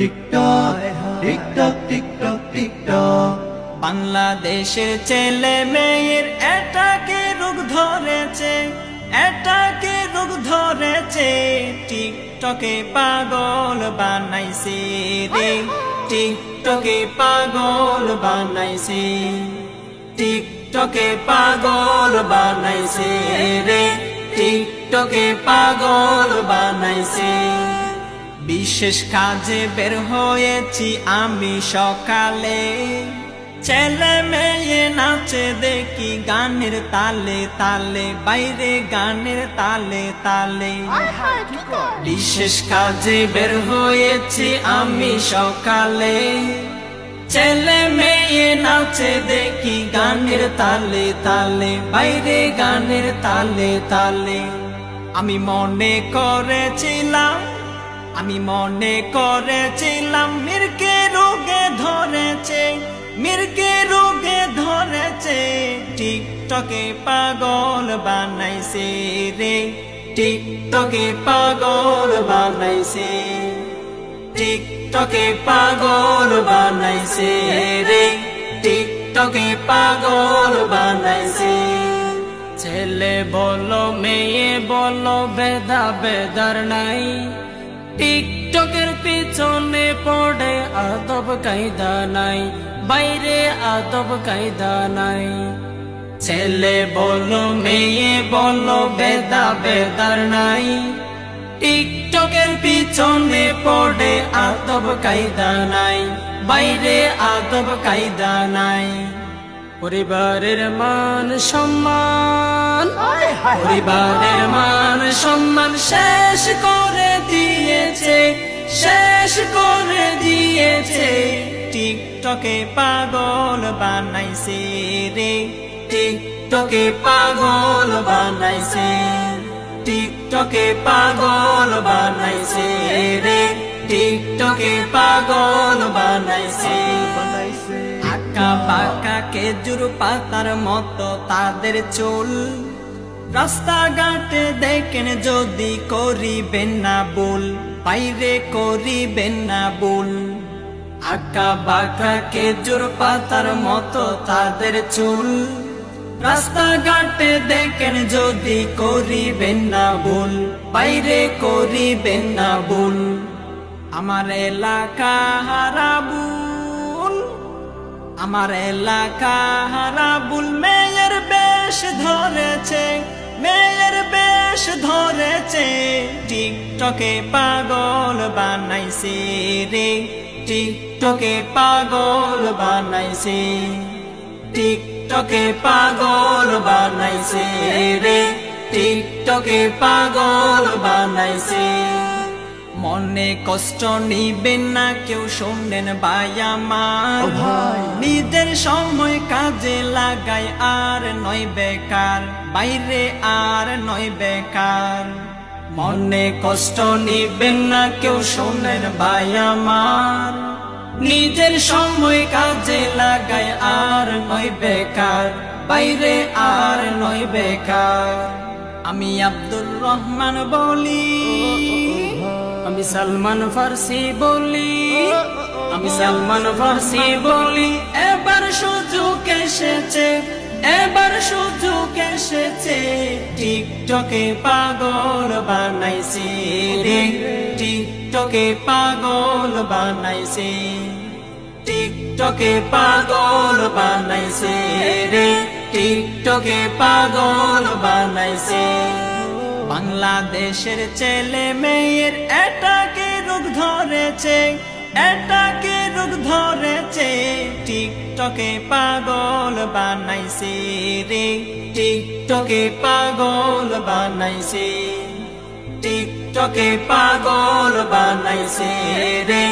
TikTok TikTok TikTok TikTok. বাংলাদেশের ছেলে মেয়ের এটাকে রোগ ধরেছে, এটাকে রোগ ধরেছে। টিকটকে পাগল বানাইছে রে, টিকটকে পাগল বানাইছে। টিকটকে পাগল বানাইছে রে, টিকটকে পাগল বানাইছে। বিশেষ কাজে বের হয়েছি আমি সকালে। ছেলে মেয়ে নাচে দেখি গানের তালে তালে, বাইরে গানের তালে তালে। বিশেষ কাজে বের হয়েছি আমি সকালে। ছেলে মেয়ে নাচে দেখি গানের তালে তালে, বাইরে গানের তালে তালে। আমি মনে করেছিলাম আমি মনে করেছিলাম মির্কে রোগে ধরেছে, মির্কে রোগে ধরেছে। টিকটকে পাগল বানাইছে রে, টিকটকে পাগল বানাইছে। টিকটকে পাগল বানাইছে রে, টিকটকে পাগল বানাইছে। ছেলে বলো, মেয়ে বলো বেদা বেদার নাই। টিকটকের পিছনে পড়ে আদব কায়দা নাই, বাইরে আদব কায়দা নাই। ছেলে বলো, মেয়ে বলো, বেদা বেদার নাই। টিকটকের পিছনে পড়ে আদব কায়দা নাই, বাইরে আদব কায়দা নাই। পরিবারের মান সম্মান পরিবারের মান সম্মান শেষ করে দিয়েছে শেষ করে দিয়েছে। টিকটকে পাগল বানাইছে রে টিকটকে পাগল বানাইছে টিকটকে পাগল বানাইছে রে টিকটকে পাগল বানাইছে। আঁকা বাঁকা খেজুর পাতার মতো তাদের চুল। রাস্তাঘাটে দেখেন যদি করিবেন না বল বাইরে করিবেন না বল আঁকা বাঁকা খেজুর পাতার মতো তাদের চুল। রাস্তাঘাটে দেখেন যদি করিবেন না ভুল, বাইরে করিবেন না ভুল। আমার এলাকা হারাবুল আমার এলাকা হারাবুল মেয়ের বেশ ধরেছে, মেয়ের বেশ ধরেছে। টিকটকে পাগল বানাইছে রে, টিকটকে পাগল বানাইছে। টিকটকে পাগল বানাইছে রে, টিকটকে পাগল বানাইছে। মনে কষ্ট নিবেন না কেউ শোনেন ভাই আমার নিজের সময় কাজে লাগাই আর নয় বেকার বাইরে আর নয় বেকার মনে কষ্ট নিবেন না কেউ শোনেন ভাই আমার নিজের সময় কাজে লাগাই আর নয় বেকার বাইরে আর নয় বেকার আমি আব্দুর রহমান বলি আমি সালমান ফার্সি বলি, আমি সালমান ফার্সি বলি, এবার সুযোগ এসেছে, এবার সুযোগ এসেছে। টিকটকে পাগল বানাইছে রে, টিকটকে পাগল বানাইছে। টিকটকে পাগল বানাইছে রে, টিকটকে পাগল বানাইছে। বাংলাদেশের ছেলে মেয়ের এটাকে রোগ ধরেছে, এটাকে রোগ ধরেছে। টিকটকে পাগল বানাইছে রে, টিকটকে পাগল বানাইছে। টিকটকে পাগল বানাইছে রে।